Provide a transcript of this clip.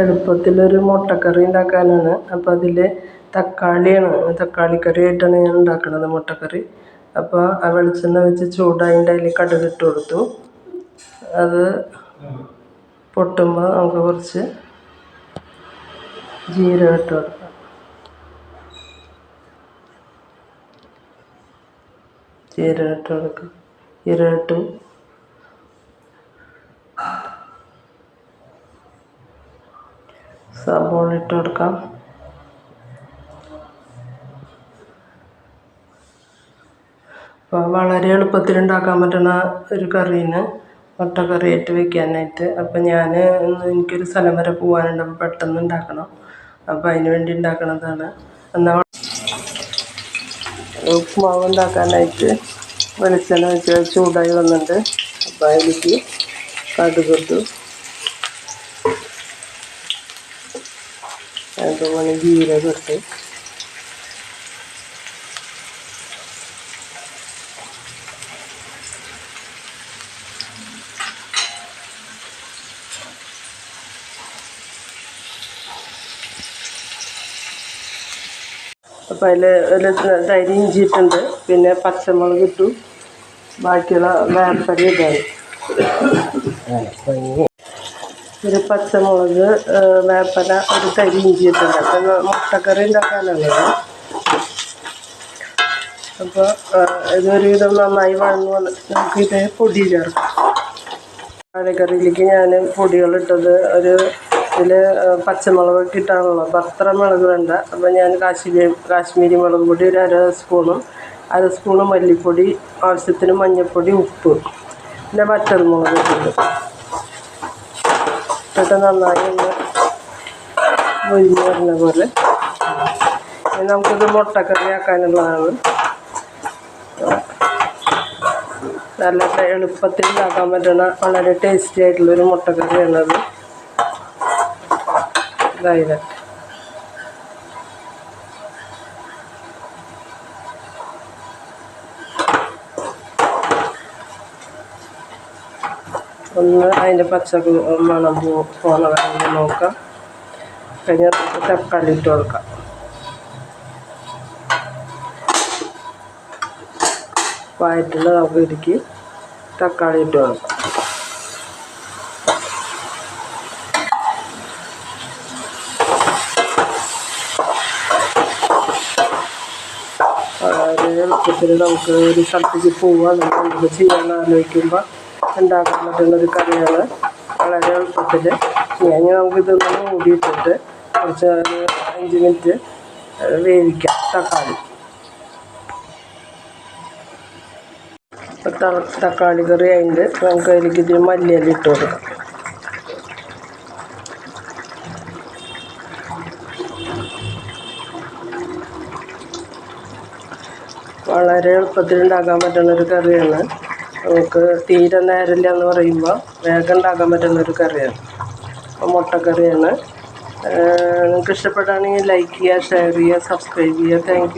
എളുപ്പത്തിലൊരു മുട്ടക്കറി ഉണ്ടാക്കാനാണ്. അപ്പോൾ അതിൽ തക്കാളിയാണ്. തക്കാളി കറിയായിട്ടാണ് ഞാൻ ഉണ്ടാക്കുന്നത് മുട്ടക്കറി. അപ്പോൾ ആ വെളിച്ചെണ്ണ വെച്ച് ചൂടായതിന്റെ അതിൽ കടുക് ഇട്ട് കൊടുത്തു. അത് പൊട്ടുമ്പോൾ നമുക്ക് കുറച്ച് ജീരകം ഇട്ട് കൊടുക്കാം. ജീരകം ഇട്ട് കൊടുക്കാം. ജീരകം ഇട്ടു സബോള ഇട്ട് കൊടുക്കാം. അപ്പോൾ വളരെ എളുപ്പത്തിൽ ഉണ്ടാക്കാൻ പറ്റുന്ന ഒരു കറിന് മുട്ടക്കറി ഇട്ട് വെക്കാനായിട്ട്. അപ്പം ഞാൻ എനിക്കൊരു സ്ഥലം വരെ പോകാനുണ്ട് അപ്പോൾ പെട്ടെന്ന് ഉണ്ടാക്കണം. അപ്പോൾ അതിന് വേണ്ടി ഉണ്ടാക്കണതാണ്. എന്നാൽ ഉപ്പുമാവ് ഉണ്ടാക്കാനായിട്ട് വെളിച്ചെണ്ണ വെച്ച് ചൂടായി വന്നിട്ടുണ്ട്. അപ്പോൾ അതിലേക്ക് കടുക് അതുപോലെ ജീരകം ഇട്ട്. അപ്പോൾ അതിൽ ഒരു തരി ഇഞ്ചിയിട്ടുണ്ട് പിന്നെ പച്ചമുളക് ഇട്ടു. ബാക്കിയുള്ള വേർപ്പരി ഇടായി ഒരു പച്ചമുളക് വേപ്പല ഒരു തരി ഇഞ്ചി ഇട്ടുണ്ട് അപ്പം മുട്ടക്കറി ഉണ്ടാക്കാനുള്ളത് അപ്പോൾ ഇതൊരു വിധം നന്നായി വഴന്നു നമുക്കിത് പൊടി ചേർക്കാം. വാഴക്കറിയിലേക്ക് ഞാൻ പൊടികളിട്ടത് ഒരു ഇതിൽ പച്ചമുളക് ഇട്ടാണല്ലോ അപ്പം അത്ര മുളക് വേണ്ട. അപ്പം ഞാൻ കാശ്മീരി കാശ്മീരി മുളക് പൊടി ഒരു അര സ്പൂണും അര സ്പൂണ് മല്ലിപ്പൊടി ആവശ്യത്തിന് മഞ്ഞൾപ്പൊടി ഉപ്പ്. പിന്നെ വറ്റൽമുളക് ഇട്ടിട്ട് ഇട്ടിട്ട് നന്നായി ഒന്ന് മൊരിഞ്ഞ് വരുന്ന പോലെ. നമുക്കിത് മുട്ടക്കറി ആക്കാനുള്ളതാണ്. നല്ല എളുപ്പത്തിൽ ഉണ്ടാക്കാൻ പറ്റുന്ന വളരെ ടേസ്റ്റി ആയിട്ടുള്ളൊരു മുട്ടക്കറിയാണത്. ഇതായത് ഒന്ന് അതിന്റെ പച്ചക്ക് മണം പോ വരെ നോക്കാം. കഴിഞ്ഞ തക്കാളി ഇട്ട് കൊടുക്കാം. വയറ്റിൽ നമുക്ക് ഇടുക്കി. തക്കാളി ഇട്ട് കൊടുക്കാം. വളരെ എളുപ്പത്തിൽ നമുക്ക് ഒരു സ്ഥലത്തേക്ക് പോവാൻ നമുക്ക് ചെയ്യാൻ ആലോചിക്കുമ്പോൾ ഉണ്ടാക്കാൻ പറ്റുന്ന ഒരു കറിയാണ് വളരെ എളുപ്പത്തിൽ ഞാൻ നമുക്കിതൊന്ന് മൂടിയിട്ടിട്ട് കുറച്ച് ഒരു അഞ്ച് മിനിറ്റ് വേവിക്കാം. തക്കാളി. തക്കാളി കറി അതിന്റെ നമുക്ക് അതിലേക്ക് ഇതിൽ മല്ലിയില ഇട്ട് കൊടുക്കാം. വളരെ എളുപ്പത്തിൽ ഉണ്ടാക്കാൻ പറ്റുന്ന ഒരു കറിയാണ്. നമുക്ക് തീരെ നേരില്ല എന്ന് പറയുമ്പോൾ വേഗം ഉണ്ടാക്കാൻ പറ്റുന്ന ഒരു കറിയാണ്. അപ്പോൾ മുട്ടക്കറിയാണ്. നിങ്ങൾക്ക് ഇഷ്ടപ്പെടുകയാണെങ്കിൽ ലൈക്ക് ചെയ്യുക ഷെയർ ചെയ്യുക സബ്സ്ക്രൈബ് ചെയ്യുക. താങ്ക്